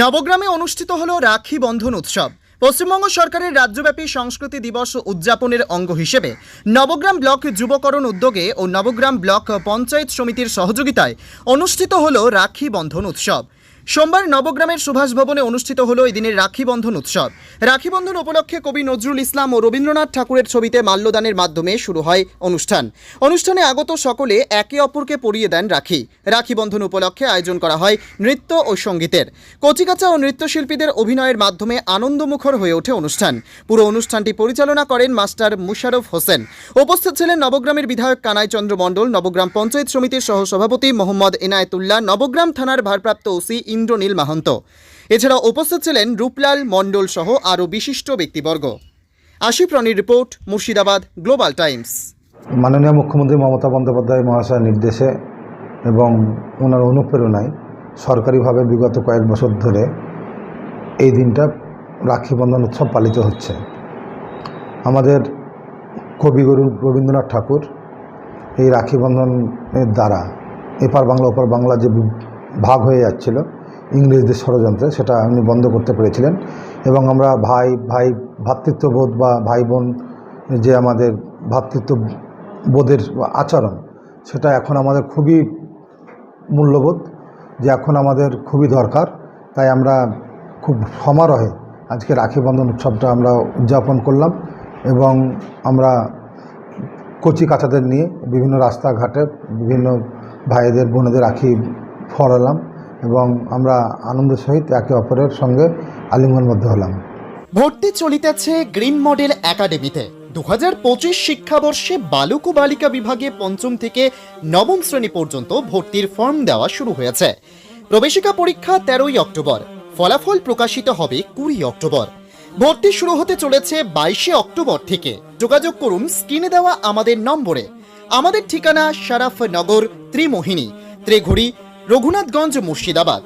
নবগ্রামে অনুষ্ঠিত হল রাখি বন্ধন উৎসব। পশ্চিমবঙ্গ সরকারের রাজ্যব্যাপী সংস্কৃতি দিবস উদযাপনের অঙ্গ হিসেবে নবগ্রাম ব্লক যুবকরণ উদ্যোগে ও নবগ্রাম ব্লক পঞ্চায়েত সমিতির সহযোগিতায় অনুষ্ঠিত হল রাখি বন্ধন উৎসব। সোমবার নবগ্রামের সুভাষ ভবনে অনুষ্ঠিত হল এই দিনের রাখি বন্ধন উৎসব। রাখি বন্ধন উপলক্ষে কবি নজরুল ইসলাম ও রবীন্দ্রনাথ ঠাকুরের ছবিতে মাল্যদানের মাধ্যমে শুরু হয় অনুষ্ঠান। অনুষ্ঠানে আগত সকলে একে অপরকে পরিয়ে দেন রাখি। রাখি বন্ধন উপলক্ষে আয়োজন করা হয় নৃত্য ও সঙ্গীতের। কচিকাচা ও নৃত্যশিল্পীদের অভিনয়ের মাধ্যমে আনন্দমুখর হয়ে ওঠে অনুষ্ঠান। পুরো অনুষ্ঠানটি পরিচালনা করেন মাস্টার মুশারফ হোসেন। উপস্থিত ছিলেন নবগ্রামের বিধায়ক কানাই চন্দ্র মণ্ডল, নবগ্রাম পঞ্চায়েত সমিতির সহসভাপতি মোহাম্মদ এনায়েতুল্লাহ, নবগ্রাম থানার ভারপ্রাপ্ত ওসি ইন্দ্রনীল মাহন্ত। এছাড়া উপস্থিত ছিলেন রূপলাল মণ্ডল সহ আরও বিশিষ্ট ব্যক্তিবর্গ। আশিফ রনির রিপোর্ট, মুর্শিদাবাদ, গ্লোবাল টাইমস। মাননীয় মুখ্যমন্ত্রী মমতা বন্দ্যোপাধ্যায় মহাশয়ের নির্দেশে এবং ওনার অনুপ্রেরণায় সরকারিভাবে বিগত কয়েক বছর ধরে এই দিনটা রাখি বন্ধন উৎসব পালিত হচ্ছে। আমাদের কবিগুরু রবীন্দ্রনাথ ঠাকুর এই রাখি বন্ধনের দ্বারা এপার বাংলা, ওপার বাংলা যে ভাগ হয়ে যাচ্ছিল ইংরেজদের ষড়যন্ত্রে, সেটা উনি বন্ধ করতে পেরেছিলেন। এবং আমরা ভাই ভাই ভ্রাতৃত্ববোধ বা ভাই বোন, যে আমাদের ভ্রাতৃত্ব বোধের আচরণ, সেটা এখন আমাদের খুবই মূল্যবোধ, যে এখন আমাদের খুবই দরকার। তাই আমরা খুব সমারোহে আজকে রাখি বন্ধন উৎসবটা আমরা উদযাপন করলাম এবং আমরা কচি কাচাদের নিয়ে বিভিন্ন রাস্তাঘাটে বিভিন্ন ভাইদের, বোনেদের রাখি ফরালাম। এবং আমরা আনন্দের সহিত একে অপরের সঙ্গে আলিঙ্গনবদ্ধ হলাম। ভর্তি চলিতেছে গ্রিন মডেল একাডেমিতে। দু হাজার পঁচিশ শিক্ষাবর্ষে বালক বালিকা বিভাগে পঞ্চম থেকে নবম শ্রেণি পর্যন্ত ভর্তির ফর্ম দেওয়া শুরু হয়েছে। প্রবেশিকা পরীক্ষা তেরোই অক্টোবর। ফলাফল প্রকাশিত হবে কুড়ি অক্টোবর। ভর্তি শুরু হতে চলেছে বাইশে অক্টোবর থেকে। যোগাযোগ করুন, স্ক্রিনে দেওয়া আমাদের নম্বরে। আমাদের ঠিকানা শারাফ নগর ত্রিমোহিনী, ত্রিঘুড়ি রঘুনাথগঞ্জ মুর্শিদাবাদ।